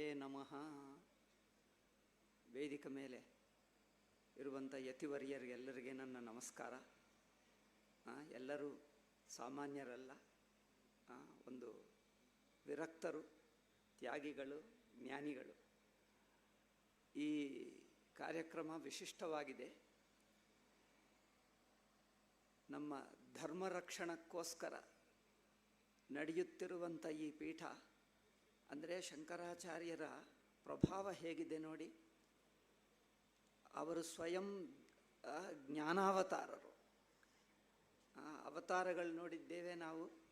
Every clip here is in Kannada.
ಹೇ ನಮಃ. ವೇದಿಕ ಮೇಲೆ ಇರುವಂಥ ಯತಿವರಿಯರಿಗೆಲ್ಲರಿಗೆ ನನ್ನ ನಮಸ್ಕಾರ. ಎಲ್ಲರೂ ಸಾಮಾನ್ಯರಲ್ಲ. ಒಂದು ವಿರಕ್ತರು, ತ್ಯಾಗಿಗಳು, ಜ್ಞಾನಿಗಳು. ಈ ಕಾರ್ಯಕ್ರಮ ವಿಶಿಷ್ಟವಾಗಿದೆ. ನಮ್ಮ ಧರ್ಮ ರಕ್ಷಣಕ್ಕೋಸ್ಕರ ನಡೆಯುತ್ತಿರುವಂಥ ಈ ಪೀಠ ಅಂದರೆ ಶಂಕರಾಚಾರ್ಯರ ಪ್ರಭಾವ ಹೇಗಿದೆ ನೋಡಿ. ಅವರು ಸ್ವಯಂ ಜ್ಞಾನಾವತಾರರು. ಅವತಾರಗಳು ನೋಡಿದ್ದೇವೆ ನಾವು.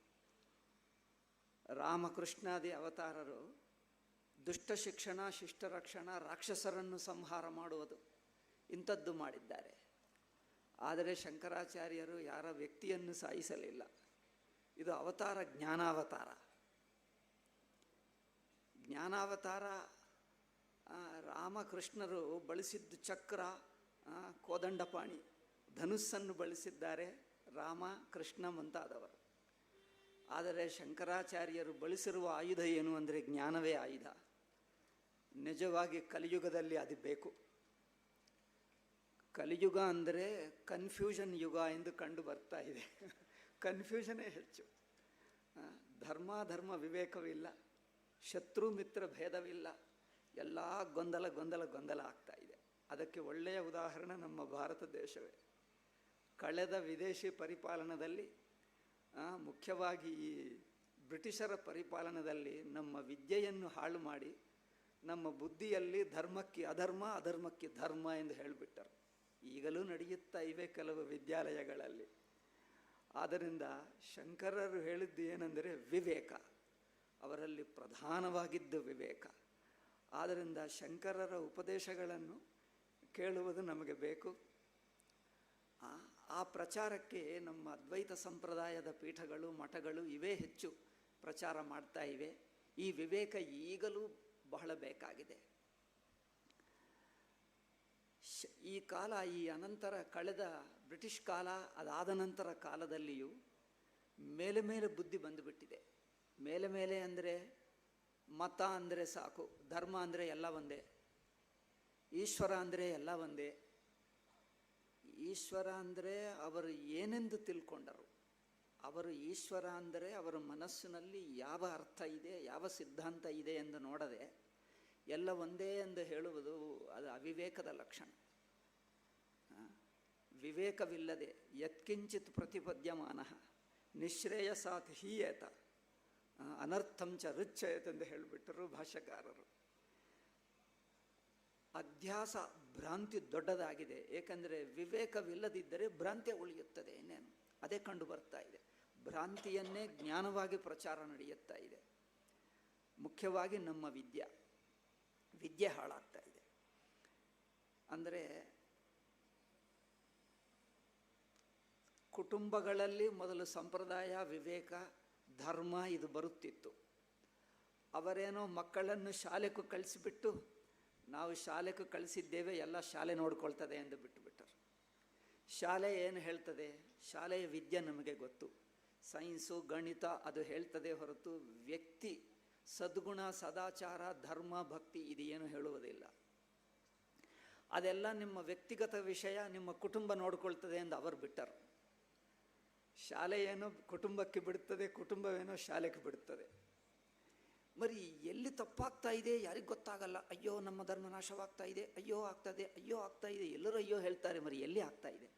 ರಾಮಕೃಷ್ಣಾದಿ ಅವತಾರರು ದುಷ್ಟ ಶಿಕ್ಷಣ, ಶಿಷ್ಟ ರಕ್ಷಣ, ರಾಕ್ಷಸರನ್ನು ಸಂಹಾರ ಮಾಡುವುದು ಇಂಥದ್ದು ಮಾಡಿದ್ದಾರೆ. ಆದರೆ ಶಂಕರಾಚಾರ್ಯರು ಯಾರ ವ್ಯಕ್ತಿಯನ್ನು ಸಾಯಿಸಲಿಲ್ಲ. ಇದು ಅವತಾರ, ಜ್ಞಾನಾವತಾರ. ಜ್ಞಾನಾವತಾರ ರಾಮಕೃಷ್ಣರು ಬಳಸಿದ್ದು ಚಕ್ರ ಕೋದಂಡಪಾಣಿ, ಧನುಸ್ಸನ್ನು ಬಳಸಿದ್ದಾರೆ ರಾಮ, ಕೃಷ್ಣ ಮುಂತಾದವರು. ಆದರೆ ಶಂಕರಾಚಾರ್ಯರು ಬಳಸಿರುವ ಆಯುಧ ಏನು ಅಂದರೆ ಜ್ಞಾನವೇ ಆಯುಧ. ನಿಜವಾಗಿ ಕಲಿಯುಗದಲ್ಲಿ ಅದು ಬೇಕು. ಕಲಿಯುಗ ಅಂದರೆ ಕನ್ಫ್ಯೂಷನ್ ಯುಗ ಎಂದು ಕಂಡು ಬರ್ತಾ ಇದೆ. ಕನ್ಫ್ಯೂಷನೇ ಹೆಚ್ಚು. ಧರ್ಮ ಧರ್ಮ ವಿವೇಕವಿಲ್ಲ. ಶತ್ರು ಮಿತ್ರ ಭೇದವಿಲ್ಲ. ಎಲ್ಲ ಗೊಂದಲ ಗೊಂದಲ ಗೊಂದಲ ಆಗ್ತಾ ಇದೆ. ಅದಕ್ಕೆ ಒಳ್ಳೆಯ ಉದಾಹರಣೆ ನಮ್ಮ ಭಾರತ ದೇಶವೇ. ಕಳೆದ ವಿದೇಶಿ ಪರಿಪಾಲನದಲ್ಲಿ ಮುಖ್ಯವಾಗಿ ಈ ಬ್ರಿಟಿಷರ ಪರಿಪಾಲನದಲ್ಲಿ ನಮ್ಮ ವಿದ್ಯೆಯನ್ನು ಹಾಳು ಮಾಡಿ, ನಮ್ಮ ಬುದ್ಧಿಯಲ್ಲಿ ಧರ್ಮಕ್ಕೆ ಅಧರ್ಮ, ಅಧರ್ಮಕ್ಕೆ ಧರ್ಮ ಎಂದು ಹೇಳಿಬಿಟ್ಟರು. ಈಗಲೂ ನಡೆಯುತ್ತಾ ಇವೆ ಕೆಲವು ವಿದ್ಯಾಲಯಗಳಲ್ಲಿ. ಆದ್ದರಿಂದ ಶಂಕರರು ಹೇಳಿದ್ದು ಏನೆಂದರೆ ವಿವೇಕ. ಅವರಲ್ಲಿ ಪ್ರಧಾನವಾಗಿದ್ದು ವಿವೇಕ. ಆದ್ದರಿಂದ ಶಂಕರರ ಉಪದೇಶಗಳನ್ನು ಕೇಳುವುದು ನಮಗೆ ಬೇಕು. ಆ, ಪ್ರಚಾರಕ್ಕೆ ನಮ್ಮ ಅದ್ವೈತ ಸಂಪ್ರದಾಯದ ಪೀಠಗಳು ಮಠಗಳು ಇವೇ ಹೆಚ್ಚು ಪ್ರಚಾರ ಮಾಡ್ತಾ ಇವೆ. ಈ ವಿವೇಕ ಈಗಲೂ ಬಹಳ ಬೇಕಾಗಿದೆ. ಈ ಕಾಲ ಈ ಅನಂತರ ಕಳೆದ ಬ್ರಿಟಿಷ್ ಕಾಲ ಅದಾದ ನಂತರ ಕಾಲದಲ್ಲಿಯೂ ಮೇಲೆ ಮೇಲೆ ಬುದ್ಧಿ ಬಂದುಬಿಟ್ಟಿದೆ. ಮೇಲೆ ಮೇಲೆ ಅಂದರೆ ಮತ ಅಂದರೆ ಸಾಕು, ಧರ್ಮ ಅಂದರೆ ಎಲ್ಲ ಒಂದೇ, ಈಶ್ವರ ಅಂದರೆ ಎಲ್ಲ ಒಂದೇ. ಈಶ್ವರ ಅಂದರೆ ಅವರು ಏನೆಂದು ತಿಳ್ಕೊಂಡರು, ಅವರು ಈಶ್ವರ ಅಂದರೆ ಅವರ ಮನಸ್ಸಿನಲ್ಲಿ ಯಾವ ಅರ್ಥ ಇದೆ, ಯಾವ ಸಿದ್ಧಾಂತ ಇದೆ ಎಂದು ನೋಡದೆ ಎಲ್ಲ ಒಂದೇ ಎಂದು ಹೇಳುವುದು ಅದು ಅವಿವೇಕದ ಲಕ್ಷಣ. ವಿವೇಕವಿಲ್ಲದೆ ಯತ್ಕಿಂಚಿತ್ ಪ್ರತಿಪದ್ಯಮಾನ, ನಿಶ್ರೇಯಸಾತ್ ಹೀಯೇತ. ಆ, ಅನರ್ಥಂ ಚ ರುಚ್ಯಯತ್ ಎಂದು ಹೇಳಿಬಿಟ್ಟರು ಭಾಷ್ಯಕಾರರು. ಅಧ್ಯಾಸ ಭ್ರಾಂತಿ ದೊಡ್ಡದಾಗಿದೆ. ಏಕೆಂದರೆ ವಿವೇಕವಿಲ್ಲದಿದ್ದರೆ ಭ್ರಾಂತಿ ಉಳಿಯುತ್ತದೆ ಇನ್ನೇನು? ಅದೇ ಕಂಡು ಬರ್ತಾ ಇದೆ. ಭ್ರಾಂತಿಯನ್ನೇ ಜ್ಞಾನವಾಗಿ ಪ್ರಚಾರ ನಡೆಯುತ್ತಾ ಇದೆ. ಮುಖ್ಯವಾಗಿ ನಮ್ಮ ವಿದ್ಯೆ. ವಿದ್ಯೆ ಹಾಳಾಗ್ತಾ ಇದೆ. ಅಂದರೆ ಕುಟುಂಬಗಳಲ್ಲಿ ಮೊದಲು ಸಂಪ್ರದಾಯ ವಿವೇಕ ಧರ್ಮ ಇದು ಬರುತ್ತಿತ್ತು. ಅವರೇನೋ ಮಕ್ಕಳನ್ನು ಶಾಲೆಗೂ ಕಳಿಸಿಬಿಟ್ಟು, ನಾವು ಶಾಲೆಗೂ ಕಳಿಸಿದ್ದೇವೆ, ಎಲ್ಲ ಶಾಲೆ ನೋಡ್ಕೊಳ್ತದೆ ಎಂದು ಬಿಟ್ಟುಬಿಟ್ಟರು. ಶಾಲೆ ಏನು ಹೇಳ್ತದೆ? ಶಾಲೆಯ ವಿದ್ಯೆ ನಮಗೆ ಗೊತ್ತು. ಸೈನ್ಸು, ಗಣಿತ ಅದು ಹೇಳ್ತದೆ ಹೊರತು ವ್ಯಕ್ತಿ, ಸದ್ಗುಣ, ಸದಾಚಾರ, ಧರ್ಮ, ಭಕ್ತಿ ಇದು ಹೇಳುವುದಿಲ್ಲ. ಅದೆಲ್ಲ ನಿಮ್ಮ ವ್ಯಕ್ತಿಗತ ವಿಷಯ, ನಿಮ್ಮ ಕುಟುಂಬ ನೋಡ್ಕೊಳ್ತದೆ ಎಂದು ಅವರು ಬಿಟ್ಟರು. ಶಾಲೆ ಏನೋ ಕುಟುಂಬಕ್ಕೆ ಬಿಡುತ್ತದೆ, ಕುಟುಂಬವೇನೋ ಶಾಲೆಗೆ ಬಿಡುತ್ತದೆ. ಮರಿ ಎಲ್ಲಿ ತಪ್ಪಾಗ್ತಾ ಇದೆ ಯಾರಿಗೆ ಗೊತ್ತಾಗಲ್ಲ. ಅಯ್ಯೋ, ನಮ್ಮ ಧರ್ಮ ನಾಶವಾಗ್ತಾ ಇದೆ, ಅಯ್ಯೋ ಆಗ್ತದೆ ಅಯ್ಯೋ ಆಗ್ತಾ ಇದೆ, ಎಲ್ಲರೂ ಅಯ್ಯೋ ಹೇಳ್ತಾರೆ ಮರಿ, ಎಲ್ಲಿ ಆಗ್ತಾ ಇದೆ?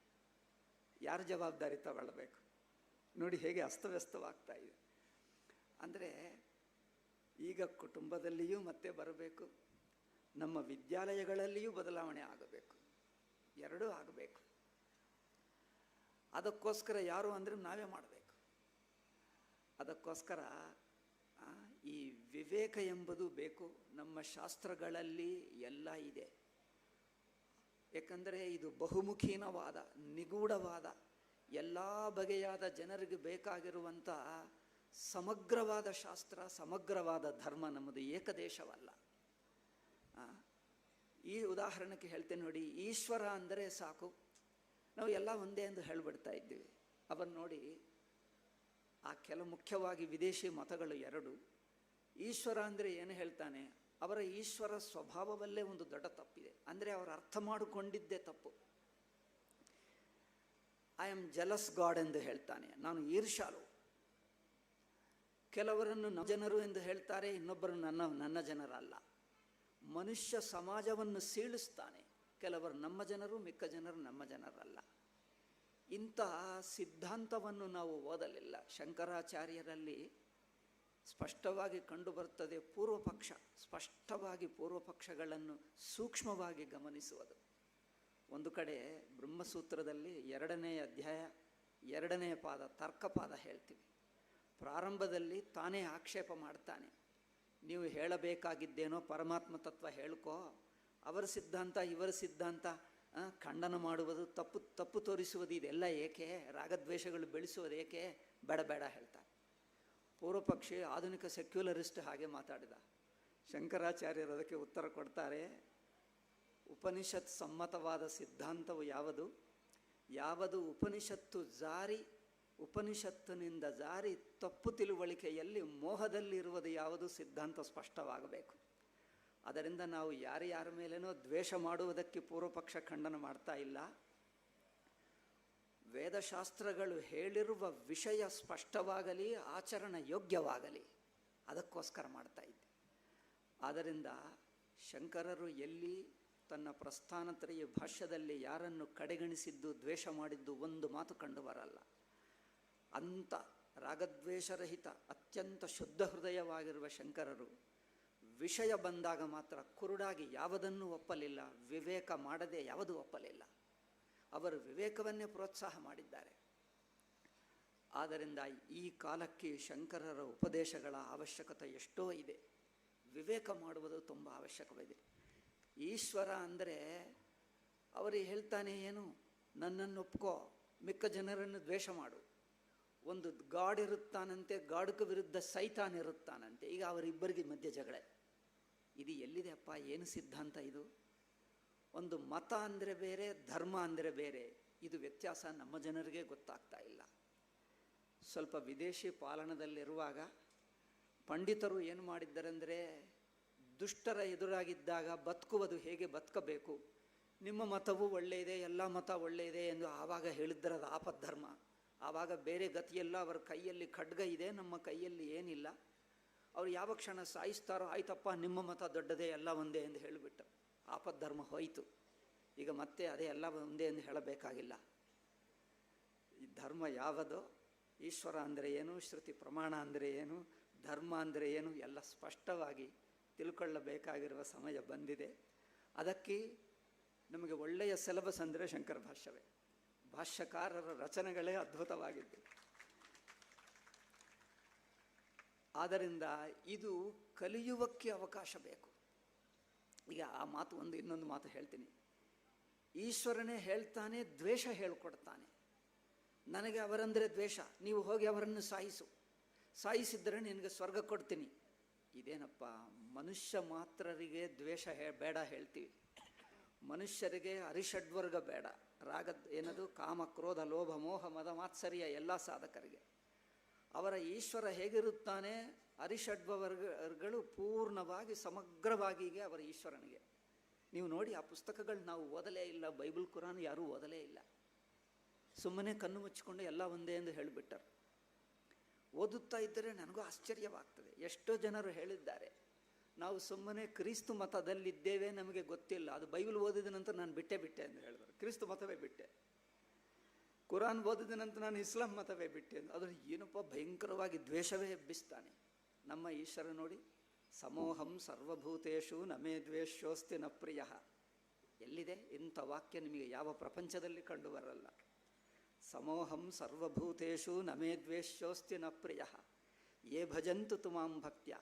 ಯಾರು ಜವಾಬ್ದಾರಿ ತಗೊಳ್ಬೇಕು? ನೋಡಿ ಹೇಗೆ ಅಸ್ತವ್ಯಸ್ತವಾಗ್ತಾ ಇದೆ. ಅಂದರೆ ಈಗ ಕುಟುಂಬದಲ್ಲಿಯೂ ಮತ್ತೆ ಬರಬೇಕು, ನಮ್ಮ ವಿದ್ಯಾಲಯಗಳಲ್ಲಿಯೂ ಬದಲಾವಣೆ ಆಗಬೇಕು, ಎರಡೂ ಆಗಬೇಕು. ಅದಕ್ಕೋಸ್ಕರ ಯಾರು ಅಂದರೆ ನಾವೇ ಮಾಡಬೇಕು. ಅದಕ್ಕೋಸ್ಕರ ಈ ವಿವೇಕ ಎಂಬುದು ಬೇಕು. ನಮ್ಮ ಶಾಸ್ತ್ರಗಳಲ್ಲಿ ಎಲ್ಲ ಇದೆ. ಏಕೆಂದರೆ ಇದು ಬಹುಮುಖೀನವಾದ, ನಿಗೂಢವಾದ, ಎಲ್ಲ ಬಗೆಯಾದ ಜನರಿಗೆ ಬೇಕಾಗಿರುವಂಥ ಸಮಗ್ರವಾದ ಶಾಸ್ತ್ರ, ಸಮಗ್ರವಾದ ಧರ್ಮ ನಮ್ಮದು ಏಕದೇಶವಲ್ಲ. ಈ ಉದಾಹರಣೆಗೆ ಹೇಳ್ತೇನೆ ನೋಡಿ, ಈಶ್ವರ ಅಂದರೆ ಸಾಕು. ನಾವು ಎಲ್ಲ ಒಂದೇ ಎಂದು ಹೇಳಿಬಿಡ್ತಾ ಇದ್ದೀವಿ. ಅವನ್ನ ನೋಡಿ, ಆ ಕೆಲ ಮುಖ್ಯವಾಗಿ ವಿದೇಶಿ ಮತಗಳು ಎರಡು. ಈಶ್ವರ ಅಂದರೆ ಏನು ಹೇಳ್ತಾನೆ? ಅವರ ಈಶ್ವರ ಸ್ವಭಾವವಲ್ಲೇ ಒಂದು ದೊಡ್ಡ ತಪ್ಪಿದೆ. ಅಂದರೆ ಅವರು ಅರ್ಥ ಮಾಡಿಕೊಂಡಿದ್ದೇ ತಪ್ಪು. ಐ ಆಮ್ ಜಲಸ್ ಗಾಡ್ ಎಂದು ಹೇಳ್ತಾನೆ. ನಾನು ಈರ್ಷಾಲು ಕೆಲವರನ್ನು ನಮ್ಮ ಜನರು ಎಂದು ಹೇಳ್ತಾರೆ, ಇನ್ನೊಬ್ಬರು ನನ್ನ ನನ್ನ ಜನರಲ್ಲ. ಮನುಷ್ಯ ಸಮಾಜವನ್ನು ಸೀಳಿಸ್ತಾನೆ. ಕೆಲವರು ನಮ್ಮ ಜನರು, ಮಿಕ್ಕ ಜನರು ನಮ್ಮ ಜನರಲ್ಲ. ಇಂತಹ ಸಿದ್ಧಾಂತವನ್ನು ನಾವು ಓದಲಿಲ್ಲ. ಶಂಕರಾಚಾರ್ಯರಲ್ಲಿ ಸ್ಪಷ್ಟವಾಗಿ ಕಂಡುಬರುತ್ತದೆ ಪೂರ್ವಪಕ್ಷ, ಸ್ಪಷ್ಟವಾಗಿ ಪೂರ್ವಪಕ್ಷಗಳನ್ನು ಸೂಕ್ಷ್ಮವಾಗಿ ಗಮನಿಸುವುದು. ಒಂದು ಕಡೆ ಬ್ರಹ್ಮಸೂತ್ರದಲ್ಲಿ ಎರಡನೇ ಅಧ್ಯಾಯ, ಎರಡನೇ ಪಾದ, ತರ್ಕಪಾದ ಹೇಳ್ತೀವಿ. ಪ್ರಾರಂಭದಲ್ಲಿ ತಾನೇ ಆಕ್ಷೇಪ ಮಾಡ್ತಾನೆ. ನೀವು ಹೇಳಬೇಕಾಗಿದ್ದೇನೋ ಪರಮಾತ್ಮ ತತ್ವ ಹೇಳ್ಕೋ ಅವರ ಸಿದ್ಧಾಂತ, ಇವರ ಸಿದ್ಧಾಂತ ಖಂಡನ ಮಾಡುವುದು, ತಪ್ಪು ತಪ್ಪು ತೋರಿಸುವುದು, ಇದೆಲ್ಲ ಏಕೆ? ರಾಗದ್ವೇಷಗಳು ಬೆಳೆಸುವುದು ಏಕೆ? ಬೇಡ ಬೇಡ ಹೇಳ್ತಾರೆ ಪೂರ್ವಪಕ್ಷಿ ಆಧುನಿಕ ಸೆಕ್ಯುಲರಿಸ್ಟ್ ಹಾಗೆ ಮಾತಾಡಿದ. ಶಂಕರಾಚಾರ್ಯರು ಅದಕ್ಕೆ ಉತ್ತರ ಕೊಡ್ತಾರೆ. ಉಪನಿಷತ್ ಸಮ್ಮತವಾದ ಸಿದ್ಧಾಂತವು ಯಾವುದು? ಯಾವುದು ಉಪನಿಷತ್ತು ಜಾರಿ, ಉಪನಿಷತ್ತಿನಿಂದ ಜಾರಿ ತಪ್ಪು ತಿಳುವಳಿಕೆಯಲ್ಲಿ ಮೋಹದಲ್ಲಿರುವುದು ಯಾವುದು? ಸಿದ್ಧಾಂತ ಸ್ಪಷ್ಟವಾಗಬೇಕು. ಅದರಿಂದ ನಾವು ಯಾರು ಯಾರ ಮೇಲೇನೋ ದ್ವೇಷ ಮಾಡುವುದಕ್ಕೆ ಪೂರ್ವಪಕ್ಷ ಖಂಡನ ಮಾಡ್ತಾ ಇಲ್ಲ. ವೇದಶಾಸ್ತ್ರಗಳು ಹೇಳಿರುವ ವಿಷಯ ಸ್ಪಷ್ಟವಾಗಲಿ, ಆಚರಣ ಯೋಗ್ಯವಾಗಲಿ, ಅದಕ್ಕೋಸ್ಕರ ಮಾಡ್ತಾ ಇದ್ದೆ. ಆದ್ದರಿಂದ ಶಂಕರರು ಎಲ್ಲಿ ತನ್ನ ಪ್ರಸ್ಥಾನತ್ರಯ ಭಾಷ್ಯದಲ್ಲಿ ಯಾರನ್ನು ಕಡೆಗಣಿಸಿದ್ದು, ದ್ವೇಷ ಮಾಡಿದ್ದು ಒಂದು ಮಾತು ಕಂಡು ಬರಲ್ಲ. ಅಂಥ ರಾಗದ್ವೇಷರಹಿತ ಅತ್ಯಂತ ಶುದ್ಧ ಹೃದಯವಾಗಿರುವ ಶಂಕರರು ವಿಷಯ ಬಂದಾಗ ಮಾತ್ರ ಕುರುಡಾಗಿ ಯಾವುದನ್ನು ಒಪ್ಪಲಿಲ್ಲ, ವಿವೇಕ ಮಾಡದೆ ಯಾವುದು ಒಪ್ಪಲಿಲ್ಲ. ಅವರು ವಿವೇಕವನ್ನೇ ಪ್ರೋತ್ಸಾಹ ಮಾಡಿದ್ದಾರೆ. ಆದ್ದರಿಂದ ಈ ಕಾಲಕ್ಕೆ ಶಂಕರರ ಉಪದೇಶಗಳ ಅವಶ್ಯಕತೆ ಎಷ್ಟೋ ಇದೆ. ವಿವೇಕ ಮಾಡುವುದು ತುಂಬ ಅವಶ್ಯಕವಿದೆ ಈಶ್ವರ ಅಂದರೆ ಅವರು ಹೇಳ್ತಾನೆ ಏನು, ನನ್ನನ್ನು ಒಪ್ಕೋ, ಮಿಕ್ಕ ಜನರನ್ನು ದ್ವೇಷ ಮಾಡು. ಒಂದು ಗಾಡ್ ಇರುತ್ತಾನಂತೆ, ಗಾಡಕ ವಿರುದ್ಧ ಸೈತಾನ್ ಇರುತ್ತಾನಂತೆ. ಈಗ ಅವರಿಬ್ಬರಿಗೆ ಮಧ್ಯ ಜಗಳ. ಇದು ಎಲ್ಲಿದೆ ಅಪ್ಪ ಏನು ಸಿದ್ಧಾಂತ ಇದು? ಒಂದು ಮತ ಅಂದರೆ ಬೇರೆ, ಧರ್ಮ ಅಂದರೆ ಬೇರೆ. ಇದು ವ್ಯತ್ಯಾಸ ನಮ್ಮ ಜನರಿಗೆ ಗೊತ್ತಾಗ್ತಾ ಇಲ್ಲ. ಸ್ವಲ್ಪ ವಿದೇಶಿ ಪಾಲನದಲ್ಲಿರುವಾಗ ಪಂಡಿತರು ಏನು ಮಾಡಿದ್ದಾರೆಂದರೆ, ದುಷ್ಟರ ಎದುರಾಗಿದ್ದಾಗ ಬದುಕುವುದು ಹೇಗೆ ಬದುಕಬೇಕು? ನಿಮ್ಮ ಮತವು ಒಳ್ಳೆಯದೆ, ಎಲ್ಲ ಮತ ಒಳ್ಳೆಯದೆ ಎಂದು ಆವಾಗ ಹೇಳಿದ್ದರದ ಆಪದ್ಧರ್ಮ. ಆವಾಗ ಬೇರೆ ಗತಿಯೆಲ್ಲ ಅವರ ಕೈಯಲ್ಲಿ ಖಡ್ಗ ಇದೆ, ನಮ್ಮ ಕೈಯಲ್ಲಿ ಏನಿಲ್ಲ. ಅವ್ರು ಯಾವ ಕ್ಷಣ ಸಾಯಿಸ್ತಾರೋ, ಆಯ್ತಪ್ಪ, ನಿಮ್ಮ ಮತ ದೊಡ್ಡದೇ, ಎಲ್ಲ ಒಂದೇ ಎಂದು ಹೇಳಿಬಿಟ್ಟು ಆಪದ್ಧರ್ಮ ಹೋಯಿತು. ಈಗ ಮತ್ತೆ ಅದೇ ಎಲ್ಲ ಒಂದೇ ಎಂದು ಹೇಳಬೇಕಾಗಿಲ್ಲ. ಈ ಧರ್ಮ ಯಾವುದು? ಈಶ್ವರ ಅಂದರೆ ಏನು? ಶ್ರುತಿ ಪ್ರಮಾಣ ಅಂದರೆ ಏನು? ಧರ್ಮ ಅಂದರೆ ಏನು? ಎಲ್ಲ ಸ್ಪಷ್ಟವಾಗಿ ತಿಳ್ಕೊಳ್ಳಬೇಕಾಗಿರುವ ಸಮಯ ಬಂದಿದೆ. ಅದಕ್ಕೆ ನಮಗೆ ಒಳ್ಳೆಯ ಸಿಲೆಬಸ್ ಅಂದರೆ ಶಂಕರ ಭಾಷ್ಯವೇ. ಭಾಷ್ಯಕಾರರ ರಚನೆಗಳೇ ಅದ್ಭುತವಾಗಿದ್ದು. ಆದ್ದರಿಂದ ಇದು ಕಲಿಯುವಕ್ಕೆ ಅವಕಾಶ ಬೇಕು. ಈಗ ಆ ಮಾತು ಒಂದು ಇನ್ನೊಂದು ಮಾತು ಹೇಳ್ತೀನಿ. ಈಶ್ವರನೇ ಹೇಳ್ತಾನೆ, ದ್ವೇಷ ಹೇಳಿಕೊಡ್ತಾನೆ. ನನಗೆ ಅವರಂದರೆ ದ್ವೇಷ. ನೀವು ಹೋಗಿ ಅವರನ್ನು ಸಾಯಿಸು. ಸಾಯಿಸಿದರೆ ನಿನಗೆ ಸ್ವರ್ಗ ಕೊಡ್ತೀನಿ. ಇದೇನಪ್ಪ, ಮನುಷ್ಯ ಮಾತ್ರರಿಗೆ ದ್ವೇಷ ಹೇ, ಬೇಡ ಹೇಳ್ತೀವಿ. ಮನುಷ್ಯರಿಗೆ ಅರಿಷಡ್ವರ್ಗ ಬೇಡ. ರಾಗದ್ ಏನದು? ಕಾಮ, ಕ್ರೋಧ, ಲೋಭ, ಮೋಹ, ಮದ, ಮಾತ್ಸರ್ಯ, ಎಲ್ಲ ಸಾಧಕರಿಗೆ. ಅವರ ಈಶ್ವರ ಹೇಗಿರುತ್ತಾನೆ? ಅರಿಷಡ್ವರ್ಗಗಳು ಪೂರ್ಣವಾಗಿ ಸಮಗ್ರವಾಗಿಗೆ ಅವರ ಈಶ್ವರನಿಗೆ. ನೀವು ನೋಡಿ ಆ ಪುಸ್ತಕಗಳು ನಾವು ಓದಲೇ ಇಲ್ಲ, ಬೈಬಲ್ ಕುರಾನ್ ಯಾರೂ ಓದಲೇ ಇಲ್ಲ. ಸುಮ್ಮನೆ ಕಣ್ಣು ಮುಚ್ಚಿಕೊಂಡು ಎಲ್ಲ ಒಂದೇ ಎಂದು ಹೇಳಿಬಿಟ್ಟರು. ಓದುತ್ತಾ ಇದ್ದರೆ ನನಗೂ ಆಶ್ಚರ್ಯವಾಗ್ತದೆ. ಎಷ್ಟೋ ಜನರು ಹೇಳಿದ್ದಾರೆ, ನಾವು ಸುಮ್ಮನೆ ಕ್ರಿಸ್ತು ಮತದಲ್ಲಿದ್ದೇವೆ ನಮಗೆ ಗೊತ್ತಿಲ್ಲ. ಅದು ಬೈಬಲ್ ಓದಿದ ನಂತರ ನಾನು ಬಿಟ್ಟೇ ಬಿಟ್ಟೆ ಎಂದು ಹೇಳಿದರು. ಕ್ರಿಸ್ತು ಮತವೇ ಬಿಟ್ಟೆ. ಕುರಾನ್ ಓದಿದ ನಂತರ ನಾನು ಇಸ್ಲಾಂ ಮತವೇ ಬಿಟ್ಟೆ ಅದು. ಏನಪ್ಪ ಭಯಂಕರವಾಗಿ ದ್ವೇಷವೇ ಎಬ್ಬಿಸ್ತಾನೆ. ನಮ್ಮ ಈಶ್ವರ ನೋಡಿ, ಸಮೋಹಂ ಸರ್ವಭೂತೇಶು ನಮೇ ದ್ವೇಷೋಸ್ತಿ ನ ಪ್ರಿಯ. ಎಲ್ಲಿದೆ? ಇಂಥ ವಾಕ್ಯ ನಿಮಗೆ ಯಾವ ಪ್ರಪಂಚದಲ್ಲಿ ಕಂಡು ಬರಲ್ಲ. ಸಮೋಹಂ ಸರ್ವಭೂತೇಶು ನಮೇ ದ್ವೇಷೋಸ್ತಿ ನ ಪ್ರಿಯ. ಯೇ ಭಜಂತು ತುಮಾಂ ಭಕ್ತ್ಯ.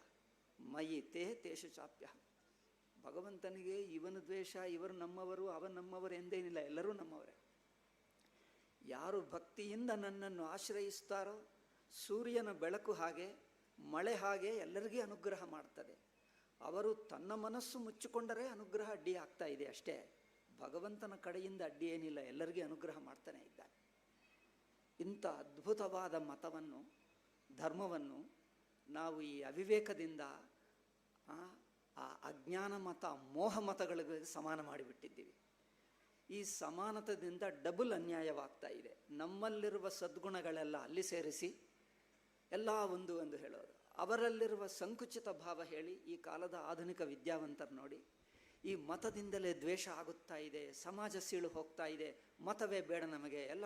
ಮಯಿ ತೇ ತೇಷು ಚಾಪ್ಯ. ಭಗವಂತನಿಗೆ ಇವನ ದ್ವೇಷ, ಇವರು ನಮ್ಮವರು ಅವ ನಮ್ಮವರು ಎಂದೇನಿಲ್ಲ ಎಲ್ಲರೂ ನಮ್ಮವರೇ. ಯಾರು ಭಕ್ತಿಯಿಂದ ನನ್ನನ್ನು ಆಶ್ರಯಿಸ್ತಾರೋ ಸೂರ್ಯನ ಬೆಳಕು ಹಾಗೆ ಮಳೆ ಹಾಗೆ ಎಲ್ಲರಿಗೂ ಅನುಗ್ರಹ ಮಾಡ್ತದೆ. ಅವರು ತನ್ನ ಮನಸ್ಸು ಮುಚ್ಚಿಕೊಂಡರೆ ಅನುಗ್ರಹ ಅಡ್ಡಿ ಆಗ್ತಾ ಇದೆ ಅಷ್ಟೇ. ಭಗವಂತನ ಕಡೆಯಿಂದ ಅಡ್ಡಿ ಏನಿಲ್ಲ ಎಲ್ಲರಿಗೂ ಅನುಗ್ರಹ ಮಾಡ್ತಾನೆ ಇದ್ದಾನೆ. ಇಂಥ ಅದ್ಭುತವಾದ ಮತವನ್ನು ಧರ್ಮವನ್ನು ನಾವು ಈ ಅವಿವೇಕದಿಂದ ಆ, ಅಜ್ಞಾನ ಮತ ಮೋಹ ಮತಗಳಿಗೆ ಸಮಾನ ಮಾಡಿಬಿಟ್ಟಿದ್ದೀವಿ. ಈ ಸಮಾನತದಿಂದ ಡಬಲ್ ಅನ್ಯಾಯವಾಗ್ತಾ ಇದೆ. ನಮ್ಮಲ್ಲಿರುವ ಸದ್ಗುಣಗಳೆಲ್ಲ ಅಲ್ಲಿ ಸೇರಿಸಿ ಎಲ್ಲ ಒಂದು ಎಂದು ಹೇಳೋದು ಅವರಲ್ಲಿರುವ ಸಂಕುಚಿತ ಭಾವ ಹೇಳಿ ಈ ಕಾಲದ ಆಧುನಿಕ ವಿದ್ಯಾವಂತರು ನೋಡಿ, ಈ ಮತದಿಂದಲೇ ದ್ವೇಷ ಆಗುತ್ತಾ ಇದೆ, ಸಮಾಜ ಸೀಳು ಹೋಗ್ತಾ ಇದೆ, ಮತವೇ ಬೇಡ ನಮಗೆ, ಎಲ್ಲ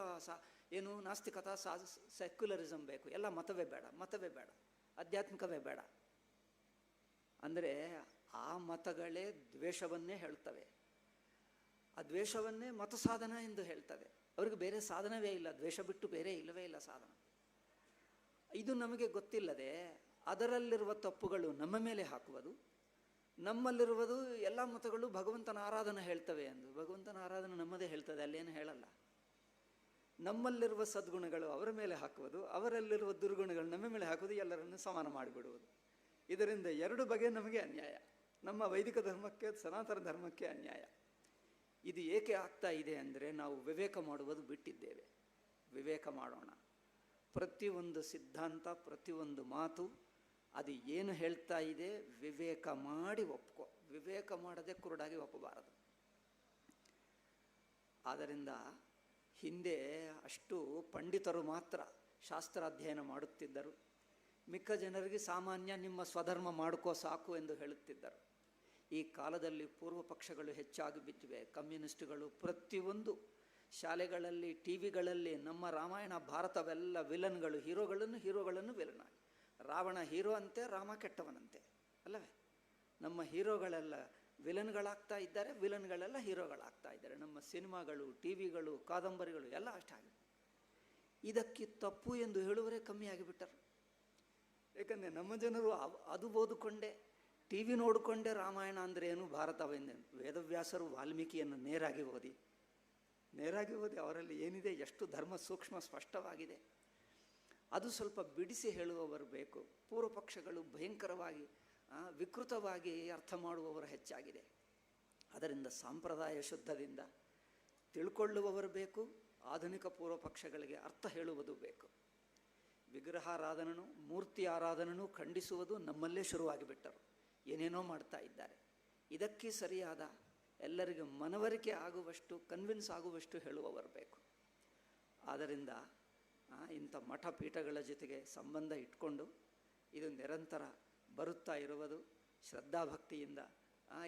ಏನು ನಾಸ್ತಿಕತಾ, ಸಾ ಸೆಕ್ಯುಲರಿಸಮ್ ಬೇಕು, ಎಲ್ಲ ಮತವೇ ಬೇಡ ಮತವೇ ಬೇಡ, ಆಧ್ಯಾತ್ಮಿಕವೇ ಬೇಡ. ಅಂದರೆ ಆ ಮತಗಳೇ ದ್ವೇಷವನ್ನೇ ಹೇಳ್ತವೆ. ಆ ದ್ವೇಷವನ್ನೇ ಮತ ಸಾಧನ ಎಂದು ಹೇಳ್ತದೆ. ಅವ್ರಿಗೆ ಬೇರೆ ಸಾಧನವೇ ಇಲ್ಲ. ದ್ವೇಷ ಬಿಟ್ಟು ಬೇರೆ ಇಲ್ಲವೇ ಇಲ್ಲ ಸಾಧನ. ಇದು ನಮಗೆ ಗೊತ್ತಿಲ್ಲದೆ ಅದರಲ್ಲಿರುವ ತಪ್ಪುಗಳು ನಮ್ಮ ಮೇಲೆ ಹಾಕುವುದು, ನಮ್ಮಲ್ಲಿರುವುದು ಎಲ್ಲ ಮತಗಳು ಭಗವಂತನ ಆರಾಧನೆ ಹೇಳ್ತವೆ ಎಂದು. ಭಗವಂತನ ಆರಾಧನೆ ನಮ್ಮದೇ ಹೇಳ್ತದೆ, ಅಲ್ಲೇನು ಹೇಳಲ್ಲ. ನಮ್ಮಲ್ಲಿರುವ ಸದ್ಗುಣಗಳು ಅವರ ಮೇಲೆ ಹಾಕುವುದು, ಅವರಲ್ಲಿರುವ ದುರ್ಗುಣಗಳು ನಮ್ಮ ಮೇಲೆ ಹಾಕುವುದು, ಎಲ್ಲರನ್ನು ಸಮಾನ ಮಾಡಿಬಿಡುವುದು. ಇದರಿಂದ ಎರಡು ಬಗೆ ನಮಗೆ ಅನ್ಯಾಯ. ನಮ್ಮ ವೈದಿಕ ಧರ್ಮಕ್ಕೆ, ಸನಾತನ ಧರ್ಮಕ್ಕೆ ಅನ್ಯಾಯ. ಇದು ಏಕೆ ಆಗ್ತಾ ಇದೆ ಅಂದರೆ ನಾವು ವಿವೇಕ ಮಾಡುವುದು ಬಿಟ್ಟಿದ್ದೇವೆ. ವಿವೇಕ ಮಾಡೋಣ. ಪ್ರತಿಯೊಂದು ಸಿದ್ಧಾಂತ, ಪ್ರತಿಯೊಂದು ಮಾತು, ಅದು ಏನು ಹೇಳ್ತಾ ಇದೆ ವಿವೇಕ ಮಾಡಿ ಒಪ್ಕೋ. ವಿವೇಕ ಮಾಡದೆ ಕುರುಡಾಗಿ ಒಪ್ಪಬಾರದು. ಆದ್ದರಿಂದ ಹಿಂದೆ ಅಷ್ಟು ಪಂಡಿತರು ಮಾತ್ರ ಶಾಸ್ತ್ರ ಅಧ್ಯಯನ ಮಾಡುತ್ತಿದ್ದರು. ಮಿಕ್ಕ ಜನರಿಗೆ ಸಾಮಾನ್ಯ ನಿಮ್ಮ ಸ್ವಧರ್ಮ ಮಾಡ್ಕೋ ಸಾಕು ಎಂದು ಹೇಳುತ್ತಿದ್ದರು. ಈ ಕಾಲದಲ್ಲಿ ಪೂರ್ವ ಪಕ್ಷಗಳು ಹೆಚ್ಚಾಗಿ ಬಿಟ್ಟಿವೆ ಕಮ್ಯುನಿಸ್ಟ್ಗಳು ಪ್ರತಿಯೊಂದು ಶಾಲೆಗಳಲ್ಲಿ ಟಿ ವಿಗಳಲ್ಲಿ ನಮ್ಮ ರಾಮಾಯಣ ಭಾರತವೆಲ್ಲ ವಿಲನ್ಗಳು, ಹೀರೋಗಳನ್ನು ಹೀರೋಗಳನ್ನು ವಿಲನ್ ರಾವಣ ಹೀರೋ ಅಂತೆ, ರಾಮ ಕೆಟ್ಟವನಂತೆ, ಅಲ್ಲವೇ? ನಮ್ಮ ಹೀರೋಗಳೆಲ್ಲ ವಿಲನ್ಗಳಾಗ್ತಾ ಇದ್ದಾರೆ, ವಿಲನ್ಗಳೆಲ್ಲ ಹೀರೋಗಳಾಗ್ತಾ ಇದ್ದಾರೆ. ನಮ್ಮ ಸಿನಿಮಾಗಳು ಟಿ ವಿಗಳು ಕಾದಂಬರಿಗಳು ಎಲ್ಲ ಅಷ್ಟಾಗಿದೆ ಇದಕ್ಕೆ ತಪ್ಪು ಎಂದು ಹೇಳುವರೇ ಕಮ್ಮಿ ಆಗಿಬಿಟ್ಟರು ಏಕೆಂದರೆ ನಮ್ಮ ಜನರು ಅದು ಓದಿಕೊಂಡೇ. ಟಿ ವಿ ನೋಡಿಕೊಂಡೇ ರಾಮಾಯಣ ಅಂದರೆ ಏನು ಭಾರತವೆಂದೆ ವೇದವ್ಯಾಸರು ವಾಲ್ಮೀಕಿಯನ್ನು ನೇರಾಗಿ ಓದಿ. ನೇರಾಗಿ ಓದಿ ಅವರಲ್ಲಿ ಏನಿದೆ? ಎಷ್ಟು ಧರ್ಮ ಸೂಕ್ಷ್ಮ ಸ್ಪಷ್ಟವಾಗಿದೆ. ಅದು ಸ್ವಲ್ಪ ಬಿಡಿಸಿ ಹೇಳುವವರು ಬೇಕು. ಪೂರ್ವ ಪಕ್ಷಗಳು ಭಯಂಕರವಾಗಿ ವಿಕೃತವಾಗಿ ಅರ್ಥ ಮಾಡುವವರು ಹೆಚ್ಚಾಗಿದೆ. ಅದರಿಂದ ಸಾಂಪ್ರದಾಯ ಶುದ್ಧದಿಂದ ತಿಳ್ಕೊಳ್ಳುವವರು ಬೇಕು. ಆಧುನಿಕ ಪೂರ್ವ ಪಕ್ಷಗಳಿಗೆ ಅರ್ಥ ಹೇಳುವುದು ಬೇಕು. ವಿಗ್ರಹಾರಾಧನನು, ಮೂರ್ತಿ ಆರಾಧನನು ಖಂಡಿಸುವುದು ನಮ್ಮಲ್ಲೇ ಶುರುವಾಗಿಬಿಟ್ಟರು. ಏನೇನೋ ಮಾಡ್ತಾ ಇದ್ದಾರೆ. ಇದಕ್ಕೆ ಸರಿಯಾದ ಎಲ್ಲರಿಗೂ ಮನವರಿಕೆ ಆಗುವಷ್ಟು ಕನ್ವಿನ್ಸ್ ಆಗುವಷ್ಟು ಹೇಳುವವರು ಬೇಕು. ಆದ್ದರಿಂದ ಇಂಥ ಮಠ ಪೀಠಗಳ ಜೊತೆಗೆ ಸಂಬಂಧ ಇಟ್ಕೊಂಡು ಇದು ನಿರಂತರ ಬರುತ್ತಾ ಇರುವುದು, ಶ್ರದ್ಧಾಭಕ್ತಿಯಿಂದ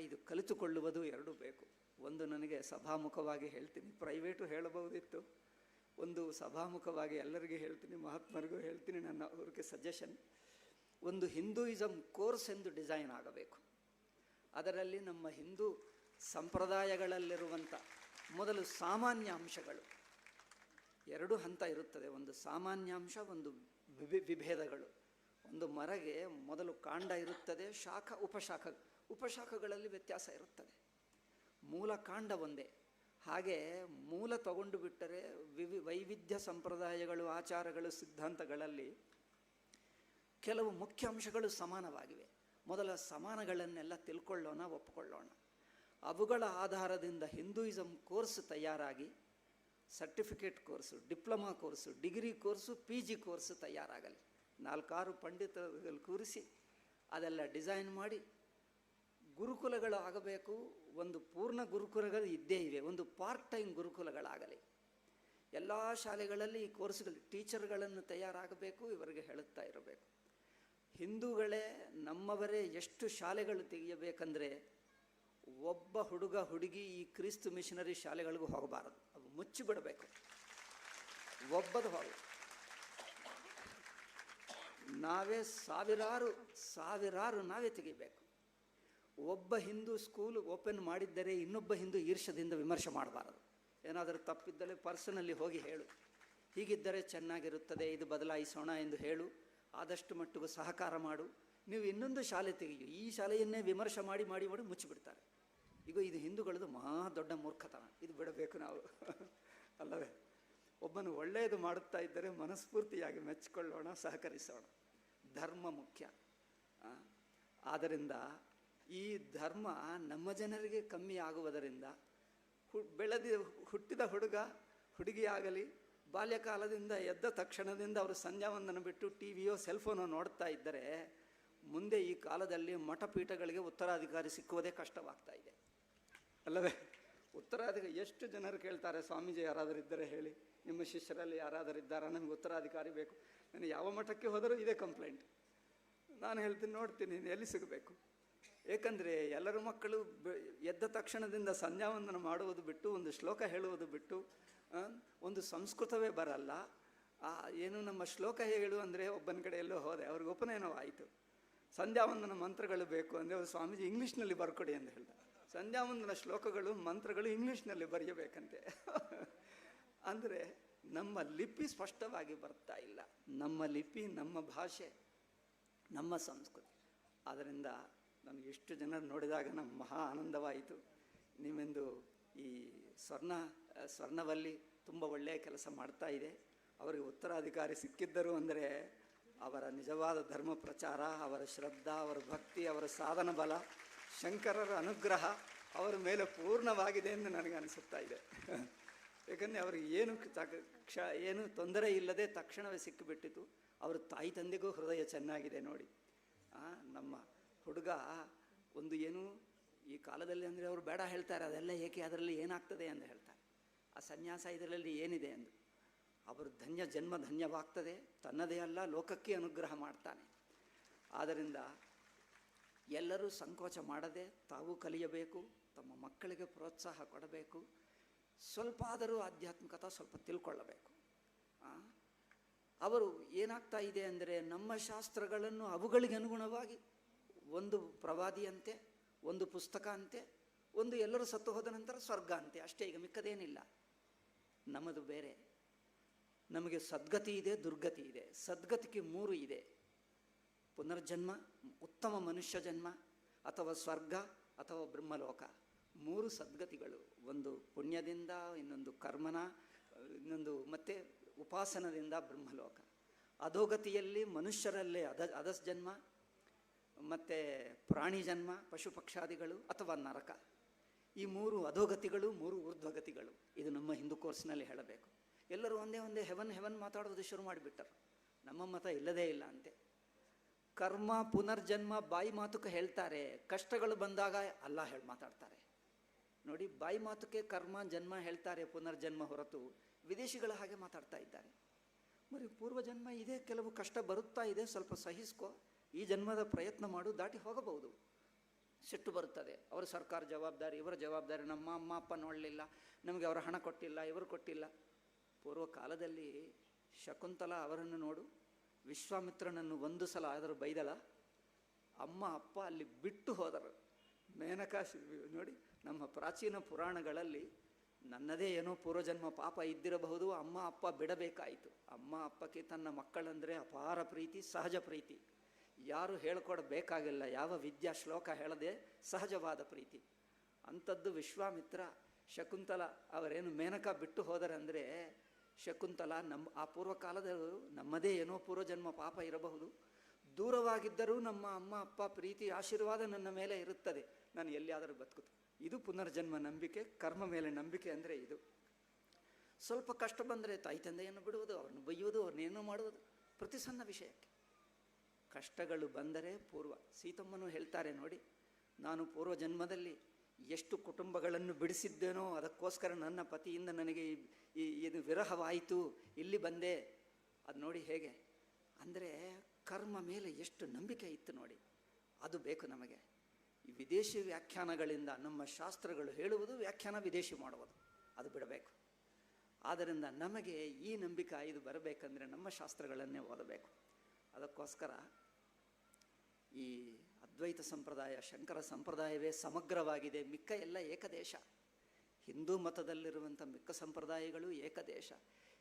ಇದು ಕಲಿತುಕೊಳ್ಳುವುದು ಎರಡೂ ಬೇಕು. ಒಂದು ನನಗೆ ಸಭಾಮುಖವಾಗಿ ಹೇಳ್ತೀನಿ ಪ್ರೈವೇಟು ಹೇಳಬಹುದಿತ್ತು. ಒಂದು ಸಭಾಮುಖವಾಗಿ ಎಲ್ಲರಿಗೂ ಹೇಳ್ತೀನಿ, ಮಹಾತ್ಮರಿಗೂ ಹೇಳ್ತೀನಿ, ನನ್ನ ಅವ್ರಿಗೆ ಸಜೆಷನ್ ಒಂದು ಹಿಂದೂಯಿಸಮ್ ಕೋರ್ಸ್ ಎಂದು ಡಿಸೈನ್ ಆಗಬೇಕು. ಅದರಲ್ಲಿ ನಮ್ಮ ಹಿಂದೂ ಸಂಪ್ರದಾಯಗಳಲ್ಲಿರುವಂಥ ಮೊದಲು ಸಾಮಾನ್ಯ ಅಂಶಗಳು. ಎರಡು ಹಂತ ಇರುತ್ತದೆ. ಒಂದು ಸಾಮಾನ್ಯಾಂಶ ಒಂದು ವಿಭಿ, ವಿಭೇದಗಳು. ಒಂದು ಮರಗೆ ಮೊದಲು ಕಾಂಡ ಇರುತ್ತದೆ, ಶಾಖ, ಉಪಶಾಖ, ಉಪಶಾಖಗಳಲ್ಲಿ ವ್ಯತ್ಯಾಸ ಇರುತ್ತದೆ. ಮೂಲ ಕಾಂಡ ಒಂದೇ. ಹಾಗೆ ಮೂಲ ತಗೊಂಡು ಬಿಟ್ಟರೆ ವಿವಿ, ವೈವಿಧ್ಯ ಸಂಪ್ರದಾಯಗಳು, ಆಚಾರಗಳು, ಸಿದ್ಧಾಂತಗಳಲ್ಲಿ ಕೆಲವು ಮುಖ್ಯ ಅಂಶಗಳು ಸಮಾನವಾಗಿವೆ. ಮೊದಲ ಸಮಾನಗಳನ್ನೆಲ್ಲ ತಿಳ್ಕೊಳ್ಳೋಣ ಒಪ್ಪಿಕೊಳ್ಳೋಣ ಅವುಗಳ ಆಧಾರದಿಂದ ಹಿಂದೂಯಿಸಮ್ ಕೋರ್ಸ್ ತಯಾರಾಗಿ, certificate course, diploma course, degree course, P G course ತಯಾರಾಗಲಿ. ನಾಲ್ಕಾರು ಪಂಡಿತರುಗಳು ಕೂರಿಸಿ ಅದೆಲ್ಲ ಡಿಸೈನ್ ಮಾಡಿ ಗುರುಕುಲಗಳು ಆಗಬೇಕು ಒಂದು ಪೂರ್ಣ ಗುರುಕುಲಗಳು ಇದ್ದೇ ಇವೆ. ಒಂದು ಪಾರ್ಟ್ ಟೈಮ್ ಗುರುಕುಲಗಳಾಗಲಿ. ಎಲ್ಲ ಶಾಲೆಗಳಲ್ಲಿ ಈ ಕೋರ್ಸ್ಗಳು ಟೀಚರ್ಗಳನ್ನು ತಯಾರಾಗಬೇಕು, ಇವರಿಗೆ ಹೇಳುತ್ತಾ ಇರಬೇಕು. ಹಿಂದೂಗಳೇ ನಮ್ಮವರೇ ಎಷ್ಟು ಶಾಲೆಗಳು ತೆಗೆಯಬೇಕಂದ್ರೆ ಒಬ್ಬ ಹುಡುಗ ಹುಡುಗಿ ಈ ಕ್ರಿಸ್ತು ಮಿಷನರಿ ಶಾಲೆಗಳಿಗೂ ಹೋಗಬಾರದು. ಅದು ಮುಚ್ಚಿಬಿಡಬೇಕು. ಒಬ್ಬದು ಹೋಗಿ. ನಾವೇ ಸಾವಿರಾರು ಸಾವಿರಾರು ನಾವೇ ತೆಗಿಬೇಕು ಒಬ್ಬ ಹಿಂದೂ ಸ್ಕೂಲ್ ಓಪನ್ ಮಾಡಿದ್ದರೆ ಇನ್ನೊಬ್ಬ ಹಿಂದೂ ಈರ್ಷದಿಂದ ವಿಮರ್ಶೆ ಮಾಡಬಾರದು. ಏನಾದರೂ ತಪ್ಪಿದ್ದಲ್ಲಿ ಪರ್ಸನಲ್ಲಿ ಹೋಗಿ ಹೇಳು. ಹೀಗಿದ್ದರೆ ಚೆನ್ನಾಗಿರುತ್ತದೆ, ಇದು ಬದಲಾಯಿಸೋಣ ಎಂದು ಹೇಳು. ಆದಷ್ಟು ಮಟ್ಟಿಗೂ ಸಹಕಾರ ಮಾಡು. ನೀವು ಇನ್ನೊಂದು ಶಾಲೆ ತೆಗೆಯು. ಈ ಶಾಲೆಯನ್ನೇ ವಿಮರ್ಶೆ ಮಾಡಿ ಮಾಡಿ ಮಾಡಿ ಮುಚ್ಚಿಬಿಡ್ತಾರೆ. ಈಗ ಇದು ಹಿಂದೂಗಳದ್ದು ಮಹಾ ದೊಡ್ಡ ಮೂರ್ಖತನ. ಇದು ಬಿಡಬೇಕು ನಾವು. ಅಲ್ಲವೇ? ಒಬ್ಬನು ಒಳ್ಳೆಯದು ಮಾಡುತ್ತಾ ಇದ್ದರೆ ಮನಸ್ಫೂರ್ತಿಯಾಗಿ ಮೆಚ್ಚಿಕೊಳ್ಳೋಣ ಸಹಕರಿಸೋಣ. ಧರ್ಮ ಮುಖ್ಯ. ಆದ್ದರಿಂದ ಈ ಧರ್ಮ ನಮ್ಮ ಜನರಿಗೆ ಕಮ್ಮಿ ಆಗುವುದರಿಂದ ಹು, ಬೆಳೆದ, ಹುಟ್ಟಿದ ಹುಡುಗ ಹುಡುಗಿಯಾಗಲಿ ಬಾಲ್ಯಕಾಲದಿಂದ ಎದ್ದ ತಕ್ಷಣದಿಂದ ಅವರು ಸಂಧ್ಯಾವಂದನ ಬಿಟ್ಟು ಟಿ ವಿಯೋ ಸೆಲ್ಫೋನೋ ನೋಡ್ತಾ ಇದ್ದರೆ ಮುಂದೆ ಈ ಕಾಲದಲ್ಲಿ ಮಠಪೀಠಗಳಿಗೆ ಉತ್ತರಾಧಿಕಾರಿ ಸಿಕ್ಕುವುದೇ ಕಷ್ಟವಾಗ್ತಾ ಇದೆ. ಅಲ್ಲವೇ ಉತ್ತರಾಧಿಕಾರಿ ಎಷ್ಟು ಜನರು ಕೇಳ್ತಾರೆ, ಸ್ವಾಮೀಜಿ ಯಾರಾದರೂ ಇದ್ದರೆ ಹೇಳಿ. ನಿಮ್ಮ ಶಿಷ್ಯರಲ್ಲಿ ಯಾರಾದರೂ ಇದ್ದಾರಾ? ನಮಗೆ ಉತ್ತರಾಧಿಕಾರಿ ಬೇಕು. ನಾನು ಯಾವ ಮಠಕ್ಕೆ ಹೋದರೂ ಇದೇ ಕಂಪ್ಲೇಂಟ್ ನಾನು ಹೇಳ್ತೀನಿ, ನೋಡ್ತೀನಿ ನೀನು ಎಲ್ಲಿ ಸಿಗಬೇಕು? ಏಕೆಂದರೆ ಎಲ್ಲರ ಮಕ್ಕಳು ಎದ್ದ ತಕ್ಷಣದಿಂದ ಸಂಧ್ಯಾವಂದನ ಮಾಡುವುದು ಬಿಟ್ಟು, ಒಂದು ಶ್ಲೋಕ ಹೇಳುವುದು ಬಿಟ್ಟು ಒಂದು ಸಂಸ್ಕೃತವೇ ಬರಲ್ಲ. ಆ, ಏನು ನಮ್ಮ ಶ್ಲೋಕ ಹೇಳು ಅಂದರೆ ಒಬ್ಬನ ಕಡೆ ಎಲ್ಲೋ ಹೋದೆ ಅವ್ರಿಗೆ ಉಪನಯನವಾಯಿತು ಸಂಧ್ಯಾವಂದನ ಮಂತ್ರಗಳು ಬೇಕು ಅಂದರೆ ಅವರು ಸ್ವಾಮೀಜಿ ಇಂಗ್ಲೀಷ್ನಲ್ಲಿ ಬರ್ಕೊಡಿ ಅಂತ ಹೇಳ್ದ. ಸಂಧ್ಯಾವಂದನ ಶ್ಲೋಕಗಳು ಮಂತ್ರಗಳು ಇಂಗ್ಲೀಷ್ನಲ್ಲಿ ಬರೆಯಬೇಕಂತೆ. ಅಂದರೆ ನಮ್ಮ ಲಿಪಿ ಸ್ಪಷ್ಟವಾಗಿ ಬರ್ತಾ ಇಲ್ಲ. ನಮ್ಮ ಲಿಪಿ ನಮ್ಮ ಭಾಷೆ ನಮ್ಮ ಸಂಸ್ಕೃತಿ. ಆದ್ದರಿಂದ ನನಗೆ ಎಷ್ಟು ಜನರು ನೋಡಿದಾಗ ನಮ್ಮ ಮಹಾ ಆನಂದವಾಯಿತು. ನಿಮ್ಮಿಂದು ಈ ಸ್ವರ್ಣ, ಸ್ವರ್ಣವಲ್ಲಿ ತುಂಬ ಒಳ್ಳೆಯ ಕೆಲಸ ಮಾಡ್ತಾ ಇದೆ. ಅವರಿಗೆ ಉತ್ತರಾಧಿಕಾರಿ ಸಿಕ್ಕಿದ್ದರು ಅಂದರೆ ಅವರ ನಿಜವಾದ ಧರ್ಮ ಪ್ರಚಾರ, ಅವರ ಶ್ರದ್ಧಾ, ಅವರ ಭಕ್ತಿ, ಅವರ ಸಾಧನ ಬಲ, ಶಂಕರರ ಅನುಗ್ರಹ ಅವರ ಮೇಲೆ ಪೂರ್ಣವಾಗಿದೆ ಎಂದು ನನಗೆ ಅನಿಸುತ್ತಾ ಇದೆ. ಏಕೆಂದರೆ ಅವರಿಗೆ ಏನು ಕ್ಷ, ಏನು ತೊಂದರೆ ಇಲ್ಲದೆ ತಕ್ಷಣವೇ ಸಿಕ್ಕಿಬಿಟ್ಟಿತು. ಅವರ ತಾಯಿ ತಂದೆಗೂ ಹೃದಯ ಚೆನ್ನಾಗಿದೆ ನೋಡಿ. ನಮ್ಮ ಹುಡುಗ ಒಂದು ಏನು ಈ ಕಾಲದಲ್ಲಿ ಅಂದರೆ ಅವರು ಬೇಡ ಹೇಳ್ತಾರೆ, ಅದೆಲ್ಲ ಏಕೆ ಅದರಲ್ಲಿ ಏನಾಗ್ತದೆ ಅಂತ ಹೇಳ್ತಾರೆ. ಆ ಸನ್ಯಾಸ ಇದರಲ್ಲಿ ಏನಿದೆ ಎಂದು ಅವರು ಧನ್ಯ, ಜನ್ಮ ಧನ್ಯವಾಗ್ತದೆ, ತನ್ನದೇ ಅಲ್ಲ, ಲೋಕಕ್ಕೆ ಅನುಗ್ರಹ ಮಾಡ್ತಾನೆ. ಆದ್ದರಿಂದ ಎಲ್ಲರೂ ಸಂಕೋಚ ಮಾಡದೆ ತಾವು ಕಲಿಯಬೇಕು, ತಮ್ಮ ಮಕ್ಕಳಿಗೆ ಪ್ರೋತ್ಸಾಹ ಕೊಡಬೇಕು, ಸ್ವಲ್ಪ ಆದರೂ ಆಧ್ಯಾತ್ಮಿಕತ ಸ್ವಲ್ಪ ತಿಳ್ಕೊಳ್ಳಬೇಕು. ಅವರು ಏನಾಗ್ತಾ ಇದೆ ಅಂದರೆ ನಮ್ಮ ಶಾಸ್ತ್ರಗಳನ್ನು ಅವುಗಳಿಗೆ ಅನುಗುಣವಾಗಿ ಒಂದು ಪ್ರವಾದಿಯಂತೆ ಒಂದು ಪುಸ್ತಕ ಅಂತೆ, ಒಂದು ಎಲ್ಲರೂ ಸತ್ತು ಹೋದ ನಂತರ ಸ್ವರ್ಗ ಅಂತೆ. ಅಷ್ಟೇ ಈಗ ಮಿಕ್ಕದೇನಿಲ್ಲ. ನಮ್ಮದು ಬೇರೆ. ನಮಗೆ ಸದ್ಗತಿ ಇದೆ, ದುರ್ಗತಿ ಇದೆ. ಸದ್ಗತಿಗೆ ಮೂರು ಇದೆ. ಪುನರ್ಜನ್ಮ, ಉತ್ತಮ ಮನುಷ್ಯ ಜನ್ಮ, ಅಥವಾ ಸ್ವರ್ಗ, ಅಥವಾ ಬ್ರಹ್ಮಲೋಕ. ಮೂರು ಸದ್ಗತಿಗಳು. ಒಂದು ಪುಣ್ಯದಿಂದ, ಇನ್ನೊಂದು ಕರ್ಮನ, ಇನ್ನೊಂದು ಮತ್ತೆ ಉಪಾಸನದಿಂದ ಬ್ರಹ್ಮಲೋಕ. ಅಧೋಗತಿಯಲ್ಲಿ ಮನುಷ್ಯರಲ್ಲೇ ಅಧ ಅಧಸ್ ಜನ್ಮ ಮತ್ತು ಪ್ರಾಣಿ ಜನ್ಮ, ಪಶು ಪಕ್ಷಾದಿಗಳು ಅಥವಾ ನರಕ. ಈ ಮೂರು ಅಧೋಗತಿಗಳು, ಮೂರು ಊರ್ಧ್ವಗತಿಗಳು. ಇದು ನಮ್ಮ ಹಿಂದೂ ಕೋರ್ಸ್ನಲ್ಲಿ ಹೇಳಬೇಕು. ಎಲ್ಲರೂ ಒಂದೇ ಒಂದೇ ಹೆವನ್ ಹೆವನ್ ಮಾತಾಡೋದು ಶುರು ಮಾಡಿಬಿಟ್ಟರು. ನಮ್ಮ ಮತ ಇಲ್ಲದೇ ಇಲ್ಲ ಅಂತೆ. ಕರ್ಮ, ಪುನರ್ಜನ್ಮ, ಬಾಯಿ ಮಾತುಕ ಹೇಳ್ತಾರೆ. ಕಷ್ಟಗಳು ಬಂದಾಗ ಅಲ್ಲ ಹೇಳಿ ಮಾತಾಡ್ತಾರೆ. ನೋಡಿ, ಬಾಯಿ ಮಾತುಕೆ ಕರ್ಮ, ಜನ್ಮ ಹೇಳ್ತಾರೆ, ಪುನರ್ಜನ್ಮ ಹೊರತು ವಿದೇಶಿಗಳ ಹಾಗೆ ಮಾತಾಡ್ತಾ ಇದ್ದಾರೆ. మరి ಪೂರ್ವಜನ್ಮ ಇದೆ, ಕೆಲವು ಕಷ್ಟ ಬರುತ್ತಾ ಇದೆ, ಸ್ವಲ್ಪ ಸಹಿಸ್ಕೋ. ಈ ಜನ್ಮದ ಪ್ರಯತ್ನ ಮಾಡು, ದಾಟಿ ಹೋಗಬಹುದು. ಸಿಟ್ಟು ಬರುತ್ತದೆ. ಅವರ ಸರ್ಕಾರ ಜವಾಬ್ದಾರಿ, ಇವರ ಜವಾಬ್ದಾರಿ, ನಮ್ಮ ಅಮ್ಮ, ಅಪ್ಪ ನೋಡಲಿಲ್ಲ, ನಮಗೆ ಅವರ ಹಣ ಕೊಟ್ಟಿಲ್ಲ, ಇವರು ಕೊಟ್ಟಿಲ್ಲ. ಪೂರ್ವ ಕಾಲದಲ್ಲಿ ಶಕುಂತಲ ಅವರನ್ನು ನೋಡು, ವಿಶ್ವಾಮಿತ್ರನನ್ನು ಒಂದು ಸಲ ಆದರೂ ಬೈದಲ, ಅಮ್ಮ, ಅಪ್ಪ ಅಲ್ಲಿ ಬಿಟ್ಟು ಹೋದರು. ಮೇನಕಾಶಿ, ನೋಡಿ, ನಮ್ಮ ಪ್ರಾಚೀನ ಪುರಾಣಗಳಲ್ಲಿ ನನ್ನದೇ ಏನೋ ಪೂರ್ವಜನ್ಮ ಪಾಪ ಇದ್ದಿರಬಹುದು, ಅಮ್ಮ, ಅಪ್ಪ ಬಿಡಬೇಕಾಯಿತು. ಅಮ್ಮ, ಅಪ್ಪಕ್ಕೆ ತನ್ನ ಮಕ್ಕಳಂದರೆ ಅಪಾರ ಪ್ರೀತಿ, ಸಹಜ ಪ್ರೀತಿ. ಯಾರು ಹೇಳ್ಕೊಡ್ಬೇಕಾಗಿಲ್ಲ, ಯಾವ ವಿದ್ಯಾ ಶ್ಲೋಕ ಹೇಳದೆ ಸಹಜವಾದ ಪ್ರೀತಿ. ಅಂಥದ್ದು ವಿಶ್ವಾಮಿತ್ರ ಶಕುಂತಲ ಅವರೇನು ಮೇನಕ ಬಿಟ್ಟು ಹೋದರಂದರೆ ಶಕುಂತಲ ನಮ್ಮ, ಆ ಪೂರ್ವಕಾಲದವರು ನಮ್ಮದೇ ಏನೋ ಪೂರ್ವಜನ್ಮ ಪಾಪ ಇರಬಹುದು. ದೂರವಾಗಿದ್ದರೂ ನಮ್ಮ ಅಮ್ಮ, ಅಪ್ಪ ಪ್ರೀತಿ, ಆಶೀರ್ವಾದ ನನ್ನ ಮೇಲೆ ಇರುತ್ತದೆ. ನಾನು ಎಲ್ಲಿಯಾದರೂ ಬದುಕುತ್ತೆ ಇದು ಪುನರ್ಜನ್ಮ ನಂಬಿಕೆ, ಕರ್ಮ ಮೇಲೆ ನಂಬಿಕೆ ಅಂದರೆ ಇದು. ಸ್ವಲ್ಪ ಕಷ್ಟ ಬಂದರೆ ತಾಯಿ ತಂದೆಯನ್ನು ಬಿಡುವುದು, ಅವ್ರನ್ನ ಬೈಯುವುದು, ಅವ್ರನ್ನೇನೋ ಮಾಡುವುದು ಪ್ರತಿ ಸಣ್ಣ ವಿಷಯಕ್ಕೆ. ಕಷ್ಟಗಳು ಬಂದರೆ ಪೂರ್ವ. ಸೀತಮ್ಮನು ಹೇಳ್ತಾರೆ ನೋಡಿ, ನಾನು ಪೂರ್ವ ಜನ್ಮದಲ್ಲಿ ಎಷ್ಟು ಕುಟುಂಬಗಳನ್ನು ಬಿಡಿಸಿದ್ದೇನೋ ಅದಕ್ಕೋಸ್ಕರ ನನ್ನ ಪತಿಯಿಂದ ನನಗೆ ಈ- ಇದು ವಿರಹವಾಯಿತು, ಇಲ್ಲಿ ಬಂದೆ. ಅದು ನೋಡಿ ಹೇಗೆ? ಅಂದರೆ ಕರ್ಮ ಮೇಲೆ ಎಷ್ಟು ನಂಬಿಕೆ ಇತ್ತು ನೋಡಿ. ಅದು ಬೇಕು ನಮಗೆ. ಈ ವಿದೇಶಿ ವ್ಯಾಖ್ಯಾನಗಳಿಂದ ನಮ್ಮ ಶಾಸ್ತ್ರಗಳು ಹೇಳುವುದು ವ್ಯಾಖ್ಯಾನ ವಿದೇಶಿ ಮಾಡುವುದು. ಅದು ಬಿಡಬೇಕು. ಆದ್ದರಿಂದ ನಮಗೆ ಈ ನಂಬಿಕೆ ಇದು ಬರಬೇಕಂದ್ರೆ ನಮ್ಮ ಶಾಸ್ತ್ರಗಳನ್ನೇ ಓದಬೇಕು. ಅದಕ್ಕೋಸ್ಕರ ಈ ಅದ್ವೈತ ಸಂಪ್ರದಾಯ, ಶಂಕರ ಸಂಪ್ರದಾಯವೇ ಸಮಗ್ರವಾಗಿದೆ. ಮಿಕ್ಕ ಎಲ್ಲ ಏಕದೇಶ. ಹಿಂದೂ ಮತದಲ್ಲಿರುವಂಥ ಮಿಕ್ಕ ಸಂಪ್ರದಾಯಗಳು ಏಕದೇಶ.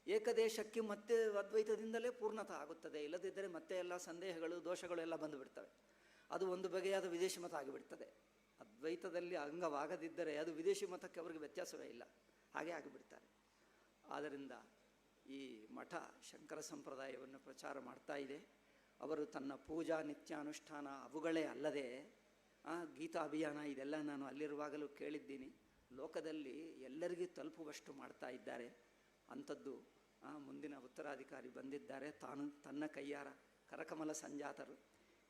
ಏಕದೇಶಕ್ಕೆ ಮತ್ತೆ ಅದ್ವೈತದಿಂದಲೇ ಪೂರ್ಣತ ಆಗುತ್ತದೆ. ಇಲ್ಲದಿದ್ದರೆ ಮತ್ತೆ ಎಲ್ಲ ಸಂದೇಹಗಳು, ದೋಷಗಳು ಎಲ್ಲ ಬಂದುಬಿಡ್ತವೆ. ಅದು ಒಂದು ಬಗೆಯಾದ ವಿದೇಶಿ ಮತ ಆಗಿಬಿಡ್ತದೆ. ಅದ್ವೈತದಲ್ಲಿ ಅಂಗವಾಗದಿದ್ದರೆ ಅದು ವಿದೇಶಿ ಮತಕ್ಕೆ ಅವರಿಗೆ ವ್ಯತ್ಯಾಸವೇ ಇಲ್ಲ. ಹಾಗೆ ಆಗಿಬಿಡ್ತಾರೆ. ಆದ್ದರಿಂದ ಈ ಮಠ, ಶಂಕರ ಸಂಪ್ರದಾಯವನ್ನು ಪ್ರಚಾರ ಮಾಡ್ತಾ ಇದೆ. ಅವರು ತನ್ನ ಪೂಜಾ ನಿತ್ಯಾನುಷ್ಠಾನ ಅವುಗಳೇ ಅಲ್ಲದೆ ಆ, ಗೀತಾ ಅಭಿಯಾನ ಇದೆಲ್ಲ ನಾನು ಅಲ್ಲಿರುವಾಗಲೂ ಕೇಳಿದ್ದೀನಿ. ಲೋಕದಲ್ಲಿ ಎಲ್ಲರಿಗೂ ತಲುಪುವಷ್ಟು ಮಾಡ್ತಾ ಇದ್ದಾರೆ. ಅಂಥದ್ದು ಆ, ಮುಂದಿನ ಉತ್ತರಾಧಿಕಾರಿ ಬಂದಿದ್ದಾರೆ. ತಾನು ತನ್ನ ಕೈಯಾರ ಕರಕಮಲ ಸಂಜಾತರು.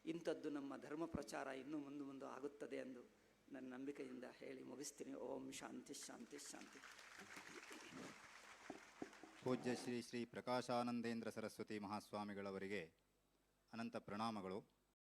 ಇಂಥದ್ದು ನಮ್ಮ ಧರ್ಮ ಪ್ರಚಾರ ಇನ್ನೂ ಮುಂದೆ ಮುಂದೆ ಆಗುತ್ತದೆ ಎಂದು ನನ್ನ ನಂಬಿಕೆಯಿಂದ ಹೇಳಿ ಮುಗಿಸ್ತೀನಿ. ಓಂ ಶಾಂತಿ ಶಾಂತಿ ಶಾಂತಿ. ಪೂಜ್ಯ ಶ್ರೀ ಶ್ರೀ ಪ್ರಕಾಶಾನಂದೇಂದ್ರ ಸರಸ್ವತಿ ಮಹಾಸ್ವಾಮಿಗಳವರಿಗೆ ಅನಂತ ಪ್ರಣಾಮಗಳು.